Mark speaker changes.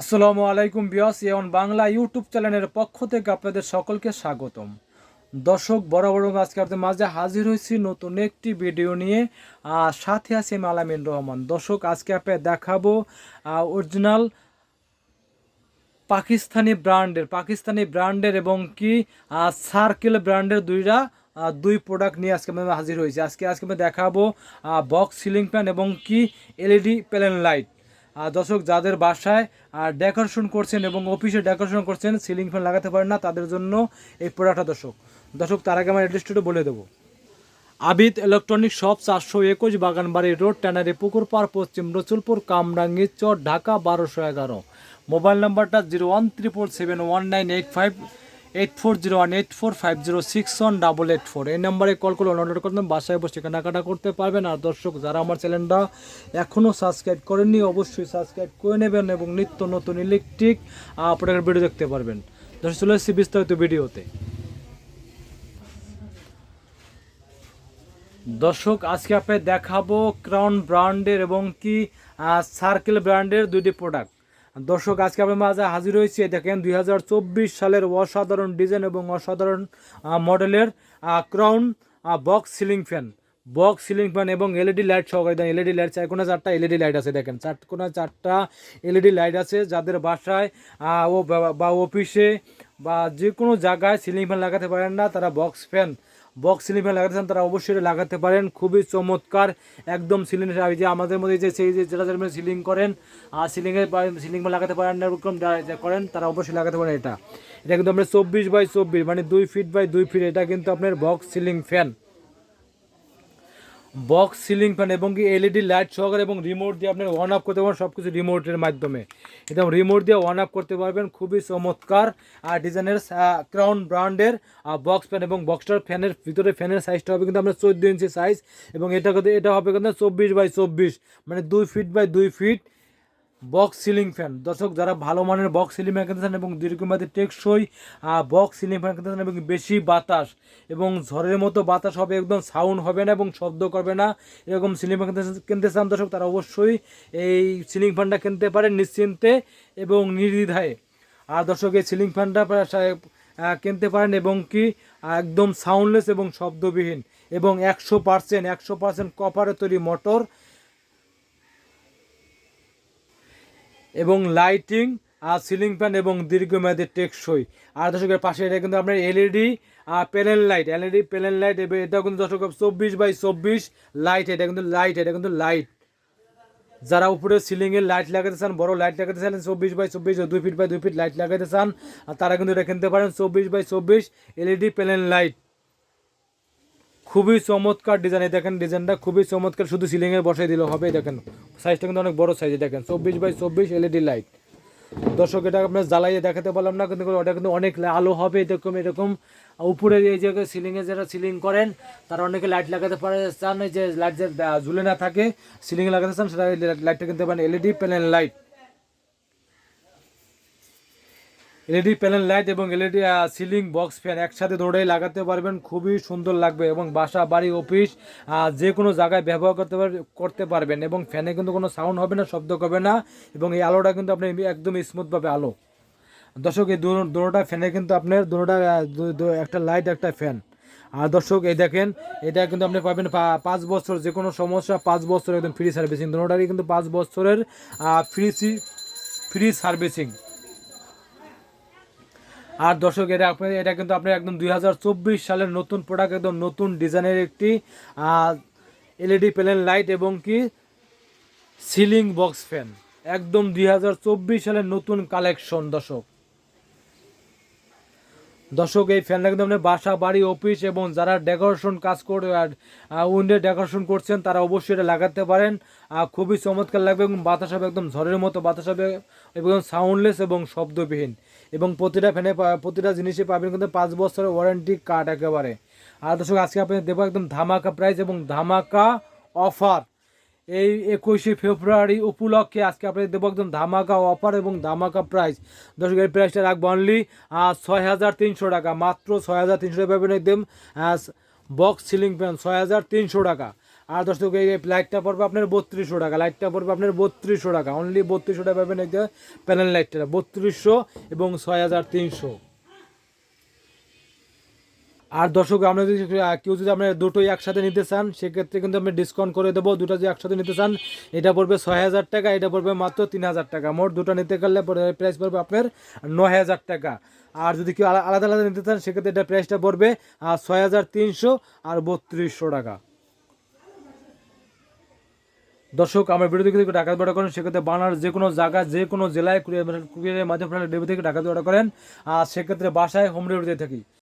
Speaker 1: আসসালামু আলাইকুম বিয়াস এমন বাংলা ইউটিউব চ্যানেলের পক্ষ থেকে আপনাদের সকলকে স্বাগতম। দর্শক, বড় বড় আজকে আপনাদের মাঝে হাজির হয়েছি নতুন একটি ভিডিও নিয়ে। সাথে আছি আলামিন রহমান। দর্শক, আজকে আপনাদের দেখাবো অরিজিনাল পাকিস্তানি ব্র্যান্ডের পাকিস্তানি ব্র্যান্ডের এবং কি সার্কেল ব্র্যান্ডের দুইটা দুই প্রোডাক্ট নিয়ে আজকে আমি হাজির হয়েছি। আজকে আজকে আমি দেখাবো বক্স সিলিং ফ্যান এবং কি এলইডি প্যানেল লাইট দর্শক, যাদের বাসায় ডেকোরেশন করছেন এবং অফিসে ডেকোরেশন করছেন সিলিং ফ্যান লাগাতে পারেন না, তাদের জন্য এই প্রোডাক্টটা দর্শক। দর্শক, তার আগে আমার অ্যাড্রেসটা বলে দেবো। আবিদ ইলেকট্রনিক শপ চারশো একুশ বাগানবাড়ি রোড ট্যানারি পুকুর পাড় পশ্চিম রসুলপুর, কামরাঙ্গি চর, ঢাকা বারোশো এগারো। মোবাইল নাম্বারটা zero one triple seven one nine eight five eight four zero one eight four five zero six one double eight four এই নাম্বারে কল করে অর্ডার করবেন বাসায় বসে কেনাকাটা করতে পারবেন। আর দর্শক, যারা আমার চ্যানেলটা এখনও সাবস্ক্রাইব করেননি, অবশ্যই সাবস্ক্রাইব করে নেবেন এবং নিত্য নতুন ইলেকট্রিক প্রোডাক্টের ভিডিও দেখতে পারবেন। দর্শক, চলে এসেছি বিস্তারিত ভিডিওতে। দর্শক, আজকে আপনাকে দেখাবো ক্রাউন ব্র্যান্ডের এবং কি সার্কেল ব্র্যান্ডের দুইটি প্রোডাক্ট দর্শক, আজকে আপনার মাঝে হাজির হয়েছে। দেখেন, দুই হাজার চব্বিশ সালের অসাধারণ ডিজাইন এবং অসাধারণ মডেলের crown box ceiling fan. Box ceiling fan এবং এলইডি লাইট সহকারে দেন এলইডি লাইট চার কোনো চারটা এলইডি লাইট আছে দেখেন। চার কোনো চারটা এলইডি লাইট আছে যাদের বাসায় ও বা অফিসে বা যে কোনো জায়গায় সিলিং ফ্যান লাগাতে পারেন না, তারা box fan. Box ceiling fan লাগাতে চান, তারা অবশ্যই লাগাতে পারেন। খুবই চমৎকার, একদম সিলিং যে আমাদের মধ্যে যে সেই যে যেটা যেটা সিলিং করেন আর সিলিংয়ের সিলিং লাগাতে পারেন, এরকম করেন, তারা অবশ্যই লাগাতে পারেন এটা। এটা কিন্তু আপনার চব্বিশ বাই চব্বিশ মানে দুই ফিট বাই দুই ফিট এটা কিন্তু আপনার box ceiling fan box ceiling fan এবং কি এলইডি লাইট সহকারে এবং রিমোট দিয়ে আপনার অন অফ করতে পারবেন সব কিছু রিমোটের মাধ্যমে। একদম রিমোট দিয়ে অন অফ করতে পারবেন, খুবই চমৎকার। আর ডিজাইনের ক্রাউন ব্র্যান্ডের বক্স ফ্যান এবং বক্সটার ফ্যানের ভিতরে ফ্যানের সাইজটা হবে কিন্তু আপনার চোদ্দ ইঞ্চি সাইজ এবং এটা এটা হবে কিন্তু চব্বিশ বাই চব্বিশ মানে দুই ফিট বাই দুই ফিট বক্স সিলিং ফ্যান দর্শক, যারা ভালো মানের বক্স সিলিং ফ্যান কিনতে চান এবং দীর্ঘমেয়াদী টেকসই বক্স সিলিং ফ্যান কিনতে চান এবং বেশি বাতাস এবং ঝড়ের মতো বাতাস হবে, একদম সাউন্ড হবে না এবং শব্দ করবে না, এরকম সিলিং ফ্যান কিনতে- চান দর্শক, তারা অবশ্যই এই সিলিং ফ্যানটা কিনতে পারেন নিশ্চিন্তে এবং নির্দ্বিধায়। আর দর্শক, এই সিলিং ফ্যানটা কিনতে পারেন এবং কি, একদম সাউন্ডলেস এবং শব্দবিহীন এবং একশো পার্সেন্ট একশো পার্সেন্ট কপারে তৈরি মোটর এবং লাইটিং আর সিলিং ফ্যান এবং দীর্ঘমেয়াদী টেকসই। আর দর্শকের পাশে এটা কিন্তু আপনার LED panel light. LED, panel light এটা কিন্তু দর্শক চব্বিশ বাই চব্বিশ লাইট। এটা কিন্তু লাইট, এটা কিন্তু লাইট। যারা উপরে সিলিং এর লাইট লাগাতে চান, বড় লাইট লাগাতে চান, চব্বিশ বাই চব্বিশ দুই ফিট বাই দুই ফিট লাইট লাগাতে চান, তারা কিন্তু এটা কিনতে পারেন চব্বিশ বাই চব্বিশ এলইডি প্যানেল লাইট। খুবই চমৎকার ডিজাইন এই দেখেন ডিজাইনটা খুবই চমৎকার, শুধু সিলিং এর বসাই দিলে হবে দেখেন। সাইজটা কিন্তু অনেক বড় সাইজ দেখেন, চব্বিশ বাই চব্বিশ এলইডি লাইট দর্শক, এটা আপনার জ্বালাইয়ে দেখাতে পারলাম না, কিন্তু ওটা কিন্তু অনেক আলো হবে এরকম এরকম। উপরে এই জায়গায় সিলিংয়ে যারা সিলিং করেন, তারা অনেকে লাইট লাগাতে পারে, চান যে লাইট যে ঝুলে না থাকে সিলিংয়ে লাগাতে চান, সেটা লাইটটা কিনতে পারেন LED panel light LED panel light এবং এলইডি সিলিং বক্স ফ্যান একসাথে দৌড়াই লাগাতে পারবেন। খুবই সুন্দর লাগবে এবং বাসা বাড়ি অফিস যে কোনো জায়গায় ব্যবহার করতে করতে পারবেন এবং ফ্যানে কিন্তু কোনো সাউন্ড হবে না শব্দ করবে না এবং এই আলোটা কিন্তু আপনি একদম স্মুথভাবে আলো। দর্শক এই দু- দুটোটা ফ্যানে কিন্তু আপনার দুটোটা আহ, দু- দু- একটা লাইট একটা ফ্যান। আর দর্শক এই দেখেন এটা কিন্তু আপনি পাবেন পাঁচ বছর যে কোনো সমস্যা পাঁচ বছর একদম ফ্রি সার্ভিসিং দুটোটারই কিন্তু পাঁচ বছরের ফ্রি ফ্রি সার্ভিসিং আর দর্শক, এটা আপনার, এটা কিন্তু আপনার একদম দুই হাজার চব্বিশ সালের নতুন প্রোডাক্ট একদম নতুন ডিজাইনের একটি এলইডি প্যানেল লাইট এবং কি সিলিং বক্স ফ্যান একদম দুই হাজার চব্বিশ সালের নতুন কালেকশন দর্শক। দর্শক, এই ফ্যানটা কিন্তু আপনার বাসা, বাড়ি অফিস এবং যারা ডেকোরেশন কাজ করে, আর উইন্ডো ডেকোরেশন করছেন, তারা অবশ্যই এটা লাগাতে পারেন। খুবই চমৎকার লাগবে এবং বাতাস হবে একদম ঝড়ের মতো বাতাস হবে এবং সাউন্ডলেস এবং শব্দবিহীন। এবং প্রতিটা ফ্যানে প্রতিটা জিনিসে পাবেন কিন্তু পাঁচ বছরের ওয়ারেন্টি কার্ড একেবারে। আর দর্শক, আজকে আপনি দেবো একদম ধামাকা প্রাইস এবং ধামাকা অফার এই একুশে ফেব্রুয়ারি উপলক্ষে আজকে আপনাদের দেবো একদম ধামাকা অফার এবং ধামাকা প্রাইস দর্শক, এই প্রাইসটা রাখব অনলি ছয় হাজার তিনশো টাকা। মাত্র ছয় হাজার তিনশো টাকা পাবেন একদম বক্স সিলিং ফ্যান ছয় হাজার তিনশো টাকা। আর দর্শক, এই লাইটটা পড়বে আপনার বত্রিশশো টাকা। লাইটটা পড়বে আপনার বত্রিশশো টাকা। অনলি বত্রিশশো টাকা পাবেন যে প্যানেল লাইটটা বত্রিশশো এবং ছয় হাজার তিনশো। আর দর্শক, আমরা যদি কেউ যদি আপনার দুটোই একসাথে নিতে চান, সেক্ষেত্রে কিন্তু আমি ডিসকাউন্ট করে দেবো। দুটো যদি একসাথে নিতে চান, এটা পড়বে ছয় হাজার টাকা, এটা পড়বে মাত্র তিন হাজার টাকা। মোট দুটো নিতে গেলে প্রাইস পড়বে আপনার নয় হাজার টাকা। আর যদি কেউ আলাদা আলাদা নিতে চান, সেক্ষেত্রে এটা প্রাইসটা পড়বে ছয় হাজার তিনশো আর বত্রিশশো টাকা। দর্শক, আমার ভিডিও থেকে টাকা অর্ডার করেন, সেক্ষেত্রে বানার যে কোনো জায়গা যে কোনো জেলায় কুরিয়ার কুরিয়ারের মাধ্যমে ডেবি থেকে টাকা অর্ডার করেন। আর সেক্ষেত্রে বাসায় হোম ডেলিভারি থাকি।